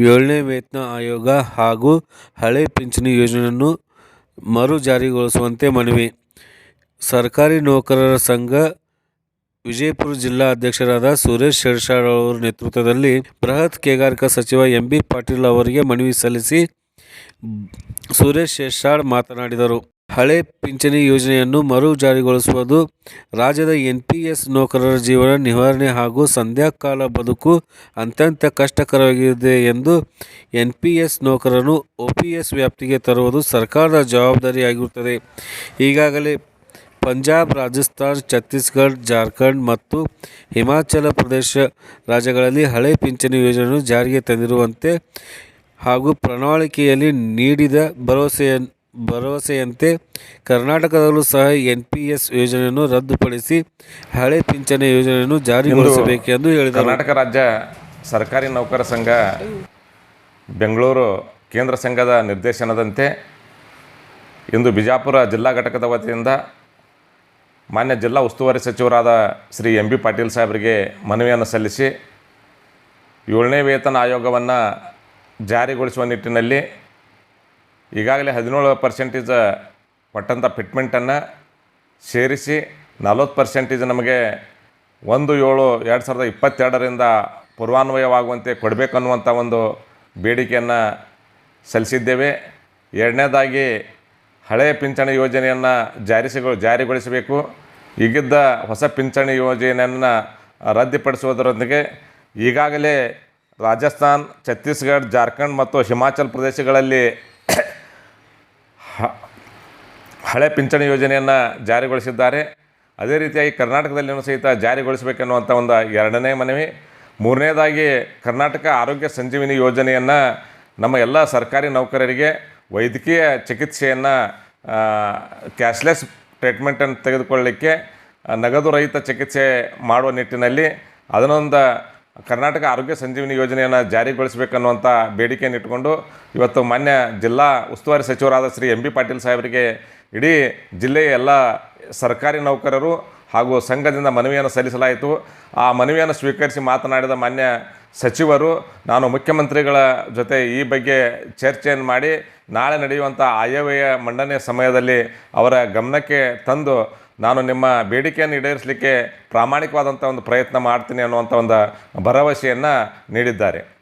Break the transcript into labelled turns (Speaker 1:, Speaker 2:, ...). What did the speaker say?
Speaker 1: ಏಳನೇ ವೇತನ ಆಯೋಗ ಹಾಗೂ ಹಳೆ ಪಿಂಚಣಿ ಯೋಜನೆಯನ್ನು ಮರು ಜಾರಿಗೊಳಿಸುವಂತೆ ಮನವಿ. ಸರ್ಕಾರಿ ನೌಕರರ ಸಂಘ ವಿಜಯಪುರ ಜಿಲ್ಲಾ ಅಧ್ಯಕ್ಷರಾದ ಸುರೇಶ್ ಶಿರ್ಷಾಡ್ ಅವರ ನೇತೃತ್ವದಲ್ಲಿ ಬೃಹತ್ ಕೈಗಾರಿಕಾ ಸಚಿವ ಎಂ ಬಿ ಪಾಟೀಲ್ ಅವರಿಗೆ ಮನವಿ ಸಲ್ಲಿಸಿ ಸುರೇಶ್ ಶಿರ್ಷಾಡ್ ಮಾತನಾಡಿದರು. ಹಳೆ ಪಿಂಚಣಿ ಯೋಜನೆಯನ್ನು ಮರು ಜಾರಿಗೊಳಿಸುವುದು ರಾಜ್ಯದ ಎನ್ಪಿಎಸ್ ನೌಕರರ ಜೀವನ ನಿರ್ವಹಣೆ ಹಾಗೂ ಸಂಧ್ಯಾಕಾಲ ಬದುಕು ಅತ್ಯಂತ ಕಷ್ಟಕರವಾಗಿದೆ ಎಂದು ಎನ್ಪಿಎಸ್ ನೌಕರರನ್ನು ಒಪಿಎಸ್ ವ್ಯಾಪ್ತಿಗೆ ತರುವುದು ಸರ್ಕಾರದ ಜವಾಬ್ದಾರಿಯಾಗಿರುತ್ತದೆ. ಈಗಾಗಲೇ ಪಂಜಾಬ್, ರಾಜಸ್ಥಾನ್, ಛತ್ತೀಸ್ಗಢ, ಜಾರ್ಖಂಡ್ ಮತ್ತು ಹಿಮಾಚಲ ಪ್ರದೇಶ ರಾಜ್ಯಗಳಲ್ಲಿ ಹಳೆ ಪಿಂಚಣಿ ಯೋಜನೆಯನ್ನು ಜಾರಿಗೆ ತಂದಿರುವಂತೆ ಹಾಗೂ ಪ್ರಣಾಳಿಕೆಯಲ್ಲಿ ನೀಡಿದ ಭರವಸೆಯ ಭರವಸೆಯಂತೆ ಕರ್ನಾಟಕದಲ್ಲೂ ಸಹ ಎನ್ ಪಿ ಎಸ್ ಯೋಜನೆಯನ್ನು ರದ್ದುಪಡಿಸಿ ಹಳೆ ಪಿಂಚಣಿ ಯೋಜನೆಯನ್ನು ಜಾರಿಗೊಳಿಸಬೇಕೆಂದು ಹೇಳಿದರು.
Speaker 2: ಕರ್ನಾಟಕ ರಾಜ್ಯ ಸರ್ಕಾರಿ ನೌಕರ ಸಂಘ ಬೆಂಗಳೂರು ಕೇಂದ್ರ ಸಂಘದ ನಿರ್ದೇಶನದಂತೆ ಇಂದು ಬಿಜಾಪುರ ಜಿಲ್ಲಾ ಘಟಕದ ವತಿಯಿಂದ ಮಾನ್ಯ ಜಿಲ್ಲಾ ಉಸ್ತುವಾರಿ ಸಚಿವರಾದ ಶ್ರೀ ಎಂ ಬಿ ಪಾಟೀಲ್ ಸಾಹೇಬರಿಗೆ ಮನವಿಯನ್ನು ಸಲ್ಲಿಸಿ ಏಳನೇ ವೇತನ ಆಯೋಗವನ್ನು ಜಾರಿಗೊಳಿಸುವ ನಿಟ್ಟಿನಲ್ಲಿ ಈಗಾಗಲೇ ಹದಿನೇಳು ಪರ್ಸೆಂಟೇಜ್ ಕೊಟ್ಟಂಥ ಫಿಟ್ಮೆಂಟನ್ನು ಸೇರಿಸಿ ನಲ್ವತ್ತು ಪರ್ಸೆಂಟೇಜ್ ನಮಗೆ ಒಂದು ಏಳು ಎರಡು ಸಾವಿರದ ಇಪ್ಪತ್ತೆರಡರಿಂದ ಪೂರ್ವಾನ್ವಯವಾಗುವಂತೆ ಕೊಡಬೇಕನ್ನುವಂಥ ಒಂದು ಬೇಡಿಕೆಯನ್ನು ಸಲ್ಲಿಸಿದ್ದೇವೆ. ಎರಡನೇದಾಗಿ ಹಳೆಯ ಪಿಂಚಣಿ ಯೋಜನೆಯನ್ನು ಜಾರಿಸಿಗೊ, ಜಾರಿಗೊಳಿಸಬೇಕು. ಈಗಿದ್ದ ಹೊಸ ಪಿಂಚಣಿ ಯೋಜನೆಯನ್ನು ರದ್ದುಪಡಿಸುವುದರೊಂದಿಗೆ ಈಗಾಗಲೇ ರಾಜಸ್ಥಾನ್ ಛತ್ತೀಸ್ಗಢ ಜಾರ್ಖಂಡ್ ಮತ್ತು ಹಿಮಾಚಲ್ ಪ್ರದೇಶಗಳಲ್ಲಿ ಹಳೆ ಪಿಂಚಣಿ ಯೋಜನೆಯನ್ನು ಜಾರಿಗೊಳಿಸಿದ್ದಾರೆ. ಅದೇ ರೀತಿಯಾಗಿ ಕರ್ನಾಟಕದಲ್ಲಿಯೂ ಸಹಿತ ಜಾರಿಗೊಳಿಸಬೇಕೆನ್ನುವಂಥ ಒಂದು ಎರಡನೇ ಮನವಿ. ಮೂರನೇದಾಗಿ ಕರ್ನಾಟಕ ಆರೋಗ್ಯ ಸಂಜೀವಿನಿ ಯೋಜನೆಯನ್ನು ನಮ್ಮ ಎಲ್ಲ ಸರ್ಕಾರಿ ನೌಕರರಿಗೆ ವೈದ್ಯಕೀಯ ಚಿಕಿತ್ಸೆಯನ್ನು ಕ್ಯಾಶ್ಲೆಸ್ ಟ್ರೀಟ್ಮೆಂಟನ್ನು ತೆಗೆದುಕೊಳ್ಳಲಿಕ್ಕೆ ನಗದು ರಹಿತ ಚಿಕಿತ್ಸೆ ಮಾಡುವ ನಿಟ್ಟಿನಲ್ಲಿ, ಅದನ್ನೊಂದು ಕರ್ನಾಟಕ ಆರೋಗ್ಯ ಸಂಜೀವಿನಿ ಯೋಜನೆಯನ್ನು ಜಾರಿಗೊಳಿಸಬೇಕನ್ನುವಂಥ ಬೇಡಿಕೆಯನ್ನು ಇಟ್ಟುಕೊಂಡು ಇವತ್ತು ಮಾನ್ಯ ಜಿಲ್ಲಾ ಉಸ್ತುವಾರಿ ಸಚಿವರಾದ ಶ್ರೀ ಎಂ ಬಿ ಪಾಟೀಲ್ ಸಾಹೇಬರಿಗೆ ಇಡೀ ಜಿಲ್ಲೆಯ ಎಲ್ಲ ಸರ್ಕಾರಿ ನೌಕರರು ಹಾಗೂ ಸಂಘದಿಂದ ಮನವಿಯನ್ನು ಸಲ್ಲಿಸಲಾಯಿತು. ಆ ಮನವಿಯನ್ನು ಸ್ವೀಕರಿಸಿ ಮಾತನಾಡಿದ ಮಾನ್ಯ ಸಚಿವರು, ನಾನು ಮುಖ್ಯಮಂತ್ರಿಗಳ ಜೊತೆ ಈ ಬಗ್ಗೆ ಚರ್ಚೆಯನ್ನು ಮಾಡಿ ನಾಳೆ ನಡೆಯುವಂಥ ಆಯವ್ಯಯ ಮಂಡನೆ ಸಮಯದಲ್ಲಿ ಅವರ ಗಮನಕ್ಕೆ ತಂದು ನಾನು ನಿಮ್ಮ ಬೇಡಿಕೆಯನ್ನು ಈಡೇರಿಸಲಿಕ್ಕೆ ಪ್ರಾಮಾಣಿಕವಾದಂಥ ಒಂದು ಪ್ರಯತ್ನ ಮಾಡ್ತೀನಿ ಅನ್ನುವಂಥ ಒಂದು ಭರವಸೆಯನ್ನು ನೀಡಿದ್ದಾರೆ.